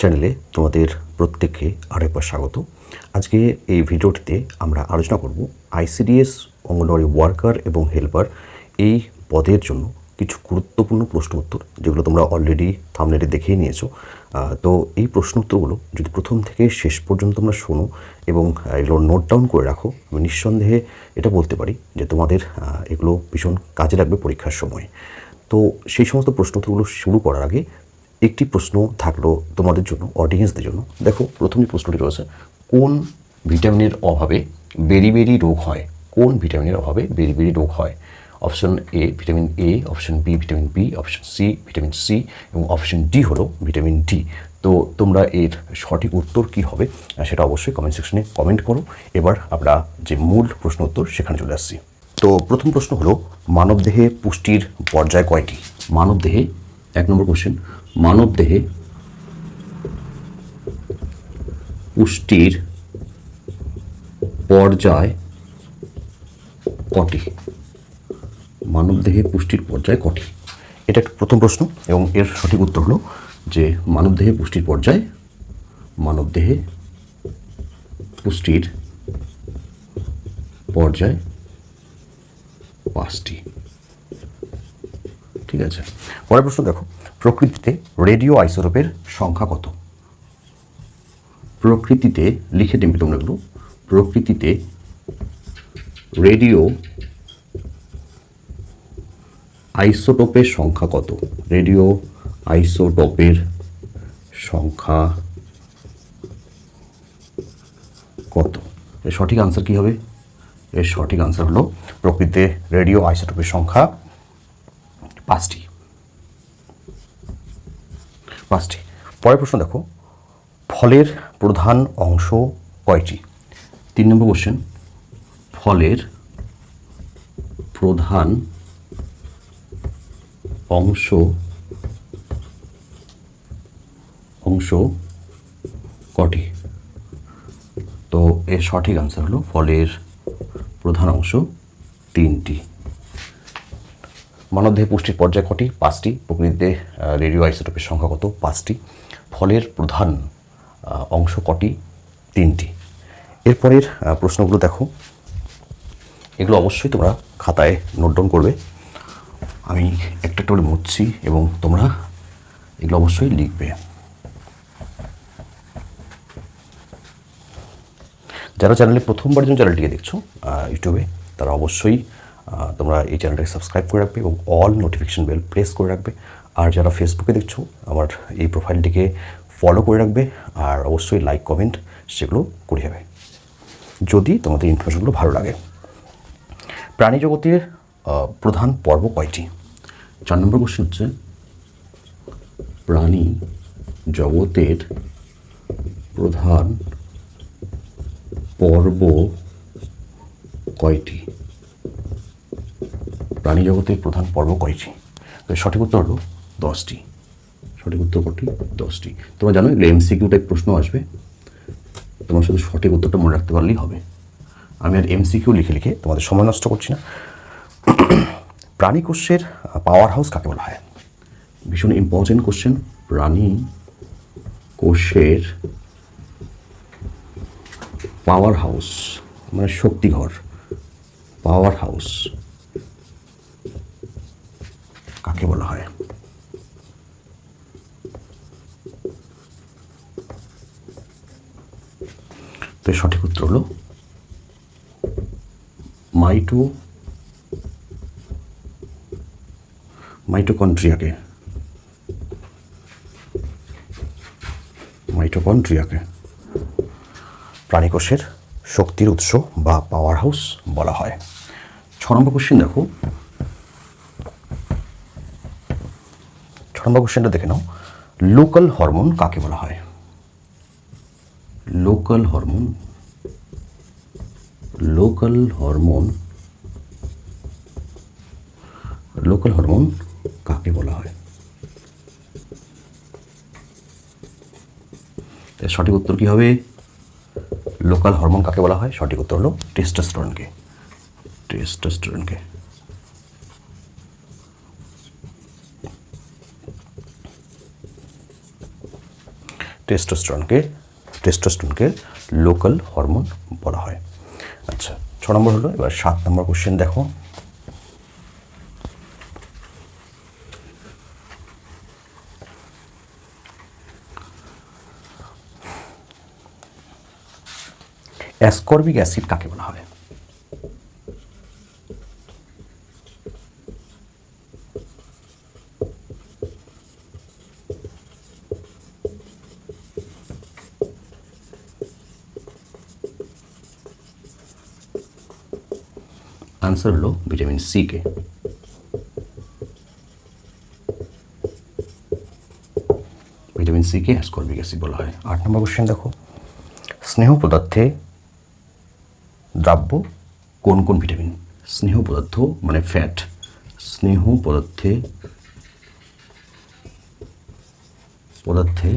চ্যানেলে তোমাদের প্রত্যেককে আরেকবার স্বাগত। আজকে এই ভিডিওটিতে আমরা আলোচনা করব আইসিডিএস, অঙ্গনওয়াড়ি ওয়ার্কার এবং হেল্পার এই পদের জন্য কিছু গুরুত্বপূর্ণ প্রশ্ন উত্তর, যেগুলো তোমরা অলরেডি থামনেটে দেখেই নিয়েছো। তো এই প্রশ্ন উত্তরগুলো যদি প্রথম থেকে শেষ পর্যন্ত তোমরা শোনো এবং এগুলো নোট ডাউন করে রাখো, আমি নিঃসন্দেহে এটা বলতে পারি যে তোমাদের এগুলো ভীষণ কাজে লাগবে পরীক্ষার সময়। তো সেই সমস্ত প্রশ্ন উত্তরগুলো শুরু করার আগে একটি প্রশ্ন থাকল তোমাদের জন্য অডিয়েন্সদের জন্য। দেখো, প্রথমে প্রশ্নটি রয়েছে, কোন ভিটামিনের অভাবে বেরি বেরি রোগ হয়? কোন ভিটামিনের অভাবে বেরি বেরি রোগ হয়? Option A vitamin A option B vitamin B option C vitamin C এবং অপশন ডি হলো ভিটামিন ডি তো তোমরা এর সঠিক উত্তর কি হবে সেটা অবশ্যই কমেন্ট সেকশনে কমেন্ট করো। এবার আমরা যে মূল প্রশ্ন উত্তর, সেখানে চলে আসছি। তো প্রথম প্রশ্ন হলো, মানবদেহে পুষ্টির পর্যায় কয়টি? মানবদেহে, এক নম্বর কোশ্চেন মানবদেহে পুষ্টির পর্যায় কটি? মানবদেহে পুষ্টির পর্যায় কটি? এটা একটা প্রথম প্রশ্ন, এবং এর সঠিক উত্তর হলো যে মানবদেহে পুষ্টির পর্যায়, মানবদেহে পুষ্টির পর্যায় পাঁচটি। ঠিক আছে? পরের প্রশ্ন দেখো। প্রকৃতিতে রেডিও আইসোটোপের সংখ্যা কত? প্রকৃতিতে, লিখে নেবে তোমরা এগুলো প্রকৃতিতে রেডিও আইসোটোপের সংখ্যা কত? রেডিও আইসোটোপের সংখ্যা কত? এর সঠিক আনসার কি হবে? এর সঠিক আনসার হলো প্রকৃতিতে রেডিও আইসোটোপের সংখ্যা পাঁচটি। পাঁচটি। পরের প্রশ্ন দেখো, ফলের প্রধান অংশ কয়টি? তিন নম্বর কোশ্চেন ফলের প্রধান অংশ অংশ কটি? তো এর সঠিক আনসার হলো, ফলের প্রধান অংশ তিনটি। মানবদেহে পুষ্টির পর্যায় কটি? পাঁচটি। প্রকৃতিতে রেডিও আইসোটোপের সংখ্যা কত? পাঁচটি। ফলের প্রধান অংশ কটি? তিনটি। এরপরের প্রশ্নগুলো দেখো। এগুলো অবশ্যই তোমরা খাতায় নোট ডাউন করবে। আমি একটা করে মুছছি এবং তোমরা এগুলো অবশ্যই লিখবে। যারা চ্যানেলে প্রথমবার জন্য চ্যানেলটিকে দেখছ ইউটিউবে, তারা অবশ্যই তোমরা এই চ্যানেলটাকে সাবস্ক্রাইব করে রাখবে এবং অল নোটিফিকেশন বেল প্রেস করে রাখবে। আর যারা ফেসবুকে দেখছ, আমার এই প্রোফাইলটিকে ফলো করে রাখবে আর অবশ্যই লাইক কমেন্ট সেগুলো করে যাবে, যদি তোমাদের ইনফরমেশনগুলো ভালো লাগে। প্রাণী জগতের প্রধান পর্ব কয়টি? চার নম্বর কোশ্চেন হচ্ছে, প্রাণী জগতের প্রধান পর্ব কয়টি? প্রাণী জগতের প্রধান পর্ব কয়টি? তো সঠিক উত্তর হলো দশটি। সঠিক উত্তর কটি দশটি। তোমরা জানো এগুলো এমসিকিউ টাইপ প্রশ্ন আসবে। তোমার শুধু সঠিক উত্তরটা মনে রাখতে পারলেই হবে। আমি আর এমসিকিউ লিখে লিখে তোমাদের সময় নষ্ট করছি না। প্রাণী কোষের পাওয়ার হাউস কাকে বলা হয়? ভীষণ ইম্পর্টেন্ট কোশ্চেন প্রাণী কোষের পাওয়ার হাউস মানে শক্তিঘর পাওয়ার হাউস কাকে বলা হয়। তো সঠিক উত্তর হলো মাইটো, মাইটোকন্ড্রিয়াকে। মাইটোকন্ড্রিয়াকে প্রাণীকোষের শক্তির উৎস বা পাওয়ার হাউস বলা হয়। ছ নম্বর কোশ্চেন দেখো। নম্বর কোশ্চেনটা দেখে নাও। লোকাল হরমোন কাকে বলা হয়? Local hormone local hormone local hormone কাকে বলা হয়? সঠিক উত্তর কি হবে? লোকাল হরমোন কাকে বলা হয়? সঠিক উত্তর হলো টেস্টোস্টেরনকে টেস্টোস্টেরনকে টেস্টোস্টেরনকে টেস্টোস্টেরনকে লোকাল হরমোন বলা হয়। আচ্ছা ছ নম্বর হলো, এবার সাত নম্বর কোশ্চেন দেখো। অ্যাসকর্বিক অ্যাসিড কাকে বলা হয়? আনসার হলো vitamin C vitamin C ascorbic acid বলা হয়। আট নম্বর কোশ্চেন দেখো। স্নেহ পদার্থে দ্রাব্য কোন কোন ভিটামিন? স্নেহ পদার্থ মানে ফ্যাট স্নেহ পদার্থে পদার্থে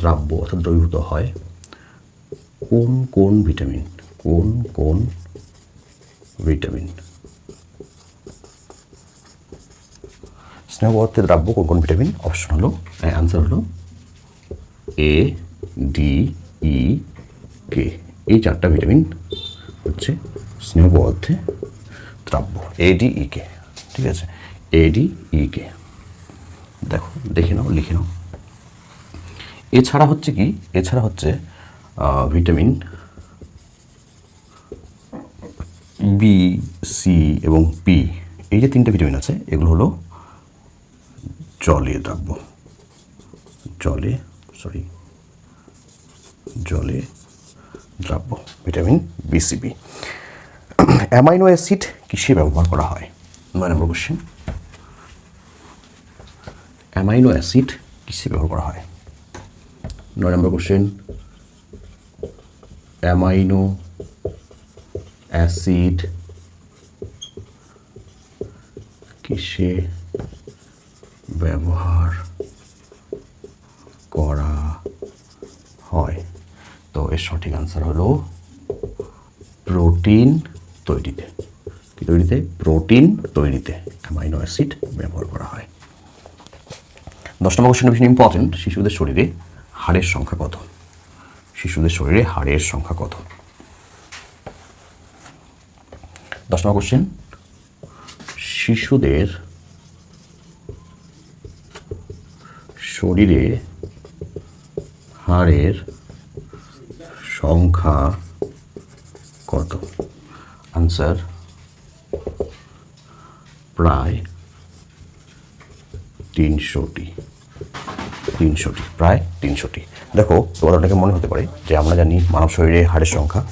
দ্রাব্য অর্থাৎ দ্রবীভূত হয় কোন কোন ভিটামিন? কোন কোন ভিটামিন স্নেহ পদার্থে দ্রাব্য কোন কোন ভিটামিন অপশন হলো অ্যান্সার হলো এ ডি ই কে এই চারটা ভিটামিন হচ্ছে স্নেহ পদার্থে দ্রাব্য। এ ডি ই কে ঠিক আছে? এ ডি ই কে দেখো, দেখে নাও, লিখে নাও। এছাড়া হচ্ছে কি? এছাড়া হচ্ছে ভিটামিন বি সি এবং পি এই যে তিনটে ভিটামিন আছে, এগুলো হলো জলে দ্রাব্য। জলে সরি জলে দ্রাব্য ভিটামিন বিসিবি অ্যামাইনো অ্যাসিড কিসে ব্যবহার করা হয়? নয় নম্বর কোশ্চেন অ্যামাইনো অ্যাসিড কিসে ব্যবহার করা হয়? নয় নম্বর কোশ্চেন অ্যামাইনো অ্যাসিড, কিসে ব্যবহার করা হয়? তো এর সঠিক আনসার হলো প্রোটিন তৈরিতে। কি তৈরিতে? প্রোটিন তৈরিতে অ্যামাইনো অ্যাসিড ব্যবহার করা হয়। দশ নম্বর কোশ্চেন ভীষণ ইম্পর্টেন্ট শিশুদের শরীরে হাড়ের সংখ্যা কত? শিশুদের শরীরে হাড়ের সংখ্যা কত? দশ নম্বর কোশ্চেন শিশুদের শরীরে হাড়ের সংখ্যা কত? আনসার প্রায় তিনশোটি। তিনশোটি, প্রায় তিনশোটি। দেখো, তোমাদের অনেকে মনে হতে পারে যে আমরা জানি মানব শরীরে হাড়ের সংখ্যা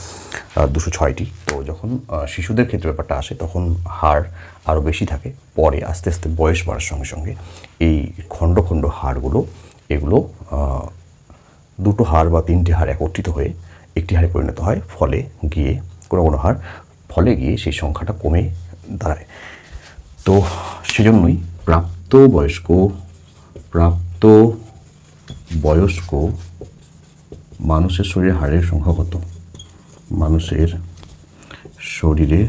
দুশো ছয়টি। যখন শিশুদের ক্ষেত্রে ব্যাপারটা আসে, তখন হাড় আরও বেশি থাকে। পরে আস্তে আস্তে বয়স বাড়ার সঙ্গে সঙ্গে এই খণ্ড খণ্ড হাড়গুলো, এগুলো দুটো হাড় বা তিনটি হাড় একত্রিত হয়ে একটি হাড়ে পরিণত হয়, ফলে গিয়ে কোনো কোনো হাড়, ফলে গিয়ে সেই সংখ্যাটা কমে দাঁড়ায়। তো সেজন্যই প্রাপ্ত বয়স্ক প্রাপ্ত বয়স্ক মানুষের শরীরে হাড়ের সংখ্যা কত? মানুষের শরীরে,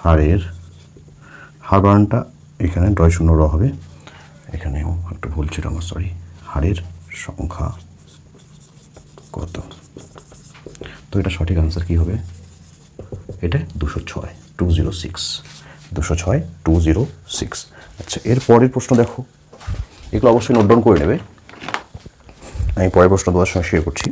হাড়ের হাড় বানানটা এখানে ডয় শূন্য র হবে। এখানেও একটু ভুল ছিল আমার সরি হাড়ের সংখ্যা কত? তো এটা সঠিক আনসার কী হবে? এটা দুশো ছয় টু জিরো সিক্স দুশো ছয় টু জিরো সিক্স আচ্ছা এর পরের প্রশ্ন দেখো। এগুলো অবশ্যই নোট ডাউন করে নেবে। আমি পরের প্রশ্ন তোমার সঙ্গে শেয়ার করছি।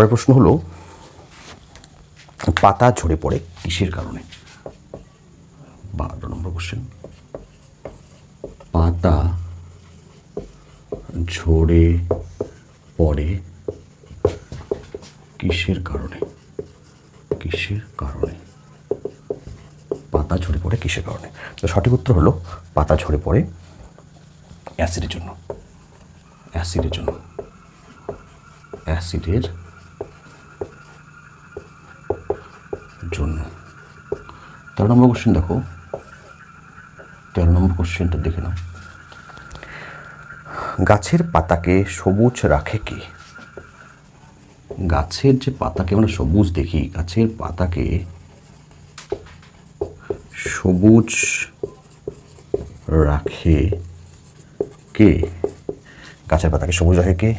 পরের প্রশ্ন হলো, পাতা ঝরে পড়ে কিসের কারণে? বারো নম্বর কোশ্চেন পাতা ঝরে পড়ে কিসের কারণে? কিসের কারণে? পাতা ঝরে পড়ে কিসের কারণে? তো সঠিক উত্তর হলো, পাতা ঝরে পড়ে অ্যাসিডের জন্য। অ্যাসিডের জন্য। অ্যাসিডের জন্য তেরো নম্বর কোশ্চেন দেখো। তেরো নম্বর কোশ্চেনটা দেখে নাও। গাছের পাতাকে সবুজ রাখে কি? গাছের যে পাতাকে আমরা সবুজ দেখি, গাছের পাতাকে সবুজ রাখে কে? গাছের পাতাকে সবুজ রাখে কে?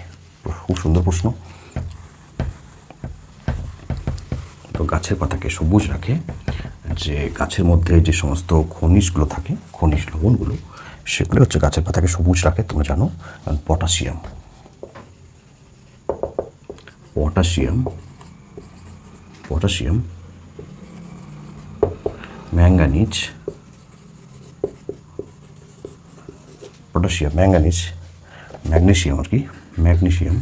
খুব সুন্দর প্রশ্ন। তো গাছের পাতাকে সবুজ রাখে যে গাছের মধ্যে যে সমস্ত খনিজগুলো থাকে, খনিজ লবণগুলো, সেগুলো হচ্ছে গাছের পাতাকে সবুজ রাখে, তোমরা জানো potassium. Potassium potassium, manganese potassium, manganese, magnesium আর কি, ম্যাগনেশিয়াম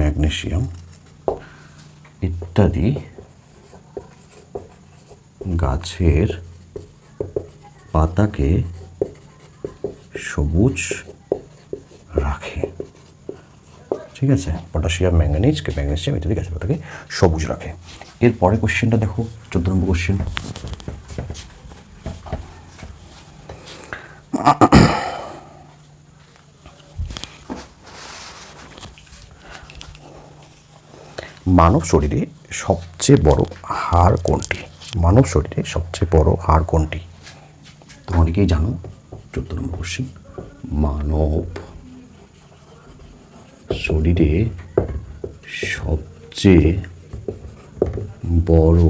ম্যাগনেশিয়াম ইত্যাদি গাছের পাতাকে সবুজ রাখে। ঠিক আছে? পটাশিয়াম ম্যাঙ্গানিজকে ম্যাগনেশিয়াম ইত্যাদি গাছের পাতাকে সবুজ রাখে। এরপরে কোশ্চেনটা দেখো, চোদ্দ নম্বর কোশ্চেন মানব শরীরে সবচেয়ে বড় হাড় কোনটি? মানব শরীরে সবচেয়ে বড় হাড় কোনটি? তোমরা অনেকেই জানো, চোদ্দ নম্বর কোশ্চেন মানব শরীরে সবচেয়ে বড়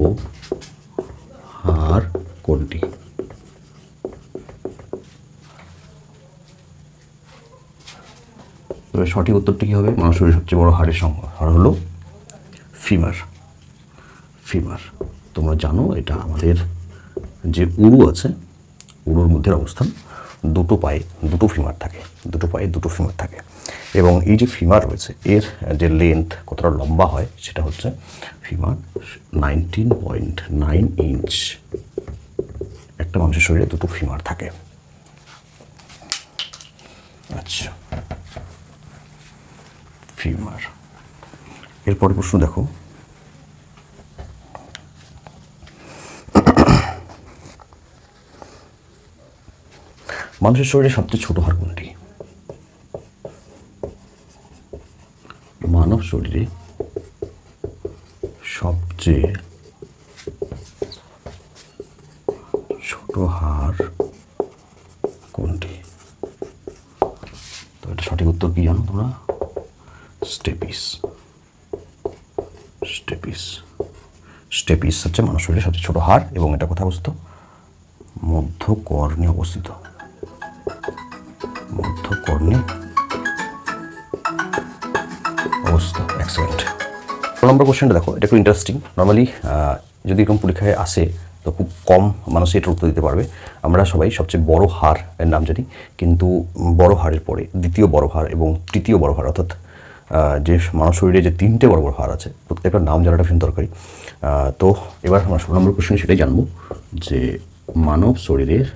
হাড় কোনটি? তবে সঠিক উত্তরটি কী হবে? মানব শরীরের সবচেয়ে বড় হাড়ের সংখ্যা হাড় হলো ফিমার। ফিমার, তোমরা জানো এটা আমাদের যে উরু আছে, উরুর মধ্যে অবস্থান, দুটো পায়ে দুটো ফিমার থাকে, দুটো পায়ে দুটো ফিমার থাকে। এবং এই যে ফিমার রয়েছে, এর যে লেন্থ কতটা লম্বা হয়, সেটা হচ্ছে femur nineteen point nine inch একটা মানুষের শরীরে দুটো ফিমার থাকে। আচ্ছা। ফিমার। এরপরে প্রশ্ন দেখো। মানুষের শরীরে সবচেয়ে ছোট হাড় কোনটি? মানব শরীরে সবচেয়ে ছোট হাড় কোনটি? তো এটা সঠিক উত্তর কি জানো তোমরা? স্টেপিস। স্টেপিস স্টেপিস হচ্ছে মানুষ শরীরের সবচেয়ে ছোট হাড় এবং এটা কোথায় অবস্থিত? মধ্যকর্ণে অবস্থিত। মধ্যকর্ণে অবস্থিত। এক্সেলেন্ট নম্বর কোশ্চেনটা দেখো, এটা একটু ইন্টারেস্টিং নর্মালি যদি এরকম পরীক্ষায় আসে, তো খুব কম মানুষ এটার উত্তর দিতে পারবে। আমরা সবাই সবচেয়ে বড় হার এর নাম জানি, কিন্তু বড় হাড়ের পরে, দ্বিতীয় বড় হার এবং তৃতীয় বড় হার অর্থাৎ যে মানব শরীরে যে তিনটে বড় বড় হাড় আছে, প্রত্যেকটার নাম জানাটা ভীষণ দরকারি। তো এবার আমরা ষোলো নম্বর কোশ্চেন সেটাই জানব যে মানব শরীরের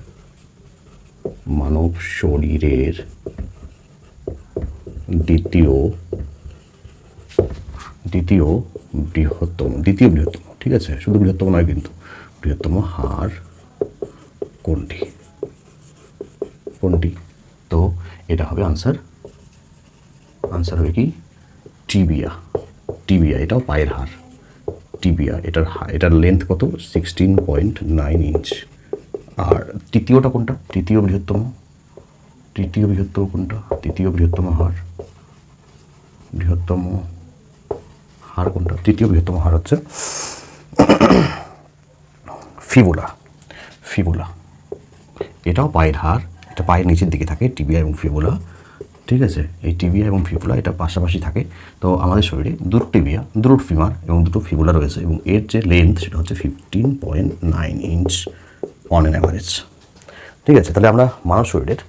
মানব শরীরের দ্বিতীয় দ্বিতীয় বৃহত্তম দ্বিতীয় বৃহত্তম, ঠিক আছে? শুধু বৃহত্তম নয় কিন্তু, বৃহত্তম হার কোনটি? কোনটি? তো এটা হবে আনসার আনসার হবে কি? টিবিয়া টিবিয়া এটাও পায়ের হাড়। টিবিয়া এটার এটার লেন্থ কত? সিক্সটিন পয়েন্ট নাইন ইঞ্চ আর তৃতীয়টা কোনটা? তৃতীয় বৃহত্তম। তৃতীয় বৃহত্তম কোনটা? তৃতীয় বৃহত্তম হাড়। বৃহত্তম হাড় কোনটা? তৃতীয় বৃহত্তম হাড় হচ্ছে ফিবুলা ফিবুলা। এটাও পায়ের হাড়, এটা পায়ের নিচের দিকে থাকে টিবিয়া এবং ফিবুলা। ঠিক আছে? এই টিবিয়া এবং ফিবুলা এটা পাশাপাশি থাকে। তো আমাদের শরীরে দুটো টিবিয়া দুটো ফিমার এবং দুটো ফিবুলা রয়েছে এবং এর যে লেন্থ সেটা হচ্ছে fifteen point nine inch on an average ঠিক আছে? তাহলে আমরা মানব শরীরের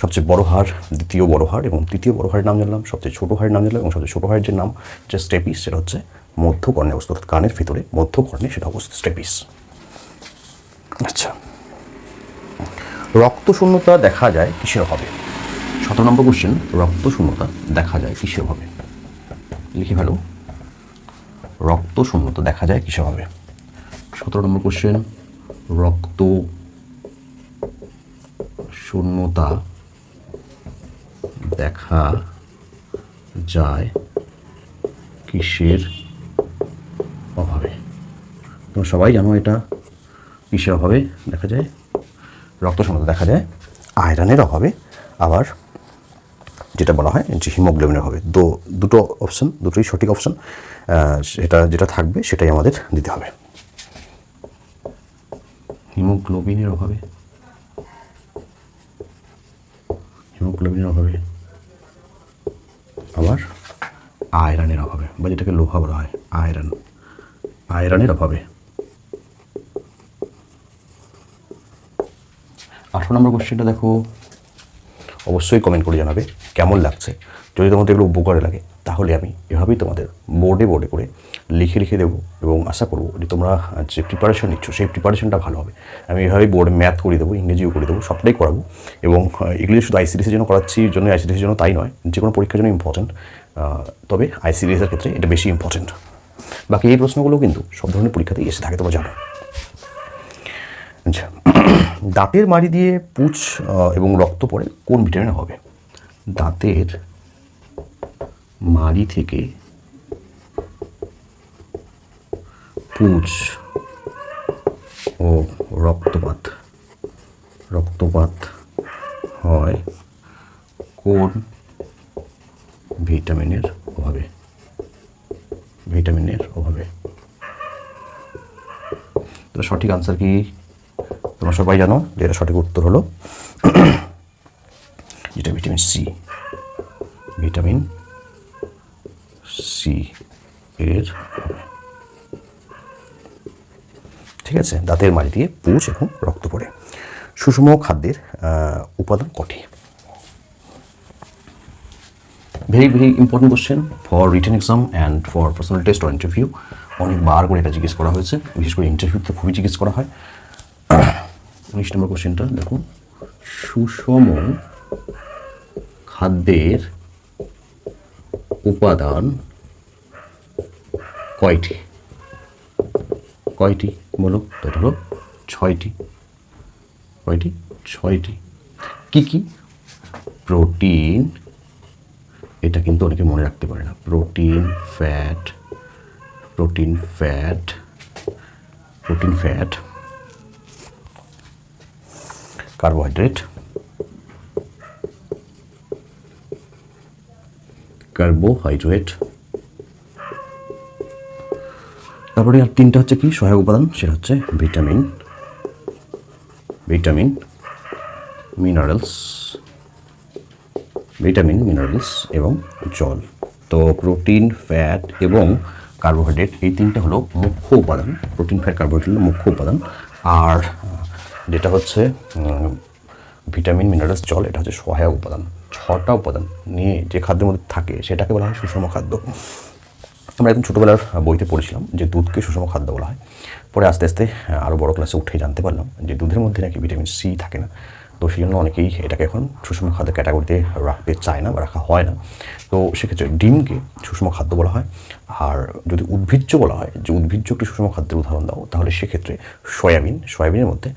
সবচেয়ে বড় হাড়, দ্বিতীয় বড় হাড় এবং তৃতীয় বড় হাড়ের নাম জানলাম, সবচেয়ে ছোটো হাড়ের নাম জানলাম এবং সবচেয়ে ছোটো হাড়ের যে নাম, যে স্টেপিস সেটা হচ্ছে মধ্যকর্ণে অবস্থিত, অর্থাৎ কানের ভিতরে মধ্যকর্ণে সেটা অবস্থিত স্টেপিস আচ্ছা। রক্ত শূন্যতা দেখা যায় কিসের হবে সতেরো নম্বর কোশ্চেন রক্ত শূন্যতা দেখা যায় কিসের হবে? লিখে ফেলো। রক্ত শূন্যতা দেখা যায় কিসের হবে? সতেরো নম্বর কোশ্চেন রক্ত শূন্যতা দেখা যায় কিসের অভাবে? তোমরা সবাই জানো এটা কিসের অভাবে দেখা যায়? রক্ত শূন্যতা দেখা যায় আয়রনের অভাবে, আবার যেটা বলা হয় যে হিমোগ্লোবিনের হবে। দো, দুটো অপশন দুটোই সঠিক অপশন সেটা যেটা থাকবে সেটাই আমাদের দিতে হবে। হিমোগ্লোবিনের অভাবে? হিমোগ্লোবিনের অভাবে? আবার? আয়রনের অভাবে, বা যেটাকে লোহা বলা হয়, আয়রন। আয়রনের অভাবে। আঠারো নম্বর কোশ্চেনটা দেখো। অবশ্যই কমেন্ট করে জানাবে। কেমন লাগছে? যদি তোমাদের এগুলো উপকারে লাগে তাহলে আমি এভাবেই তোমাদের বোর্ডে বোর্ডে করে লিখে লিখে দেবো এবং আশা করব যে তোমরা যে প্রিপারেশন নিচ্ছ সেই প্রিপারেশনটা ভালো হবে। আমি এভাবেই বোর্ডে ম্যাথ করে দেবো ইংরেজিও করে দেবো সবটাই করাবো এবং এগুলি শুধু আইসিডিএসের জন্য করাচ্ছি জন্য আইসিডিএসের জন্য তাই নয় যে কোনো পরীক্ষার জন্য ইম্পর্টেন্ট তবে আইসিডিএসের ক্ষেত্রে এটা বেশি ইম্পর্টেন্ট বাকি এই প্রশ্নগুলো কিন্তু সব ধরনের পরীক্ষাতেই এসে থাকে তোমরা জানো। আচ্ছা দাঁতের মাড়ি দিয়ে আহ, এবং রক্ত পড়ে কোন ভিটামিন হবে? দাঁতের মাড়ি থেকে পুঁজ ও রক্তপাত রক্তপাত হয় কোন ভিটামিনের অভাবে? ভিটামিনের অভাবে। তো সঠিক আনসার কি? তোমরা সবাই জানো যে এটা সঠিক উত্তর হলো যেটা ভিটামিন সি ভিটামিন সি এর ঠিক আছে? দাঁতের মাড়ি দিয়ে পুঁজ এবং রক্ত পড়ে। সুষম খাদ্যের উপাদান কটি? Very very important question for written exam and for personal test or interview অনেকবার করে এটা জিজ্ঞেস করা হয়েছে। বিশেষ করে ইন্টারভিউতে খুবই জিজ্ঞেস করা হয়। উনিশ নম্বর কোশ্চেনটা দেখুন। সুষম খাদ্যের উপাদান কয়টি? কয়টি? বলো তো হলো ছয়টি। কয়টি? ছয়টি। কি কি? প্রোটিন। এটা কিন্তু অনেকে মনে রাখতে পারে না। Protein, fat protein fat protein, fat, carbohydrate. Carbohydrate তারপরে আর তিনটা হচ্ছে কি? সহায়ক উপাদান, সেটা হচ্ছে vitamin vitamin minerals vitamin minerals এবং জল। তো প্রোটিন ফ্যাট এবং কার্বোহাইড্রেট এই তিনটা হলো মুখ্য উপাদান। প্রোটিন ফ্যাট কার্বোহাইড্রেট হলো মুখ্য উপাদান। আর যেটা হচ্ছে ভিটামিন মিনারেলস জল, এটা হচ্ছে সহায়ক উপাদান। ছটা উপাদান নিয়ে যে খাদ্যের মধ্যে থাকে সেটাকে বলা হয় সুষম খাদ্য। আমরা একদম ছোটোবেলার বইতে পড়েছিলাম যে দুধকে সুষম খাদ্য বলা হয়। পরে আস্তে আস্তে আরও বড় ক্লাসে উঠে জানতে পারলাম যে দুধের মধ্যে নাকি ভিটামিন সি থাকে না। তো সেই জন্য অনেকেই এটাকে এখন সুষম খাদ্য ক্যাটাগরিতে রাখতে চায় না বা রাখা হয় না। তো সেক্ষেত্রে ডিমকে সুষম খাদ্য বলা হয়। আর যদি উদ্ভিজ্জ বলা হয়, যে উদ্ভিজ্জ একটি সুষম খাদ্যের উদাহরণ দাও, তাহলে সেক্ষেত্রে সয়াবিন, সয়াবিনের মধ্যে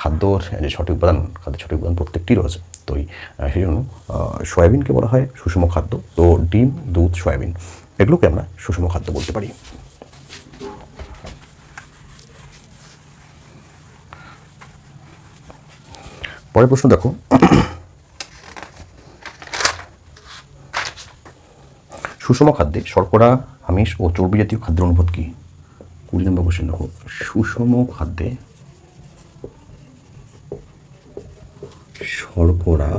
খাদ্যর যে সঠিক উপাদান, খাদ্যের সঠিক উপাদান প্রত্যেকটি রয়েছে। তো সেই জন্য সয়াবিনকে বলা হয় সুষম খাদ্য। তো ডিম, দুধ, সয়াবিন, এগুলোকে আমরা সুষম খাদ্য বলতে পারি। পরের প্রশ্ন দেখো। সুষম খাদ্যে শর্করা, আমিষ ও চর্বি জাতীয় খাদ্যের অনুপাত কি? কুড়ি নম্বর কোশ্চেন দেখো। সুষম খাদ্যে শর্করা।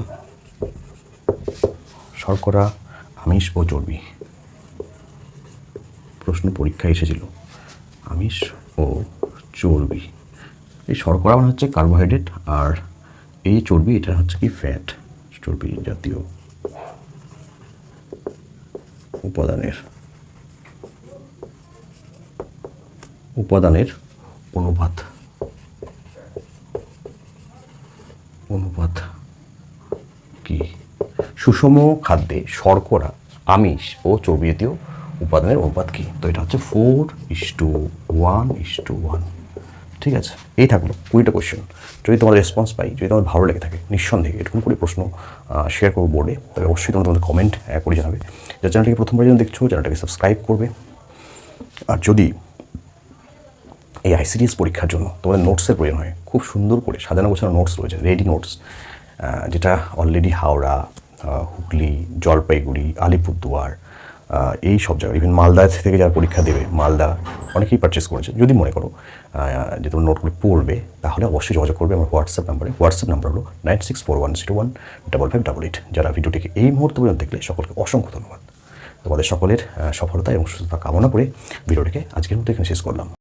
শর্করা, আমিষ ও চর্বি। প্রশ্ন পরীক্ষায় এসেছিল, আমিষ ও চর্বি। এই শর্করা মানে হচ্ছে কার্বোহাইড্রেট, আর এই চর্বি, এটা হচ্ছে কি ফ্যাট, চর্বি জাতীয় উপাদানের। উপাদানের অনুপাত কি সুষম খাদ্যে শর্করা, আমিষ ও চর্বি জাতীয় উপাদানের অনুপাত কী? তো এটা হচ্ছে four is two one is two one ঠিক আছে? এই থাকল কুড়িটা কোয়েশ্চেন যদি তোমাদের রেসপন্স পাই, যদি তোমাদের ভালো লেগে থাকে, নিঃসন্দেহে এরকম করে প্রশ্ন শেয়ার করব বোর্ডে তবে অবশ্যই তোমরা তোমাদের কমেন্ট করে জানাবে। যার চ্যানেলটাকে প্রথমবার যখন দেখছ চ্যানেলটাকে সাবস্ক্রাইব করবে। আর যদি এই আইসিডিএস পরীক্ষার জন্য তোমাদের নোটসের প্রয়োজন হয়, খুব সুন্দর করে সাজানো গোছানো নোটস রয়েছে রেডি নোটস যেটা অলরেডি হাওড়া হুগলি, জলপাইগুড়ি, আলিপুরদুয়ার এই সব জায়গায় ইভেন মালদা থেকে যারা পরীক্ষা দেবে, মালদা অনেকেই পারচেস করেছে। যদি মনে করো যে তোমার নোটগুলো পড়বে, তাহলে অবশ্যই যোগাযোগ করবে আমার হোয়াটসঅ্যাপ নাম্বারে হোয়াটসঅ্যাপ নাম্বার হলো nine six four one zero one double five double eight যারা ভিডিওটিকে এই মুহূর্তে পর্যন্ত দেখলে, সকলকে অসংখ্য ধন্যবাদ। তোমাদের সকলের সফলতা এবং সুস্থতা কামনা করে ভিডিওটিকে আজকের মতো এখানে শেষ করলাম।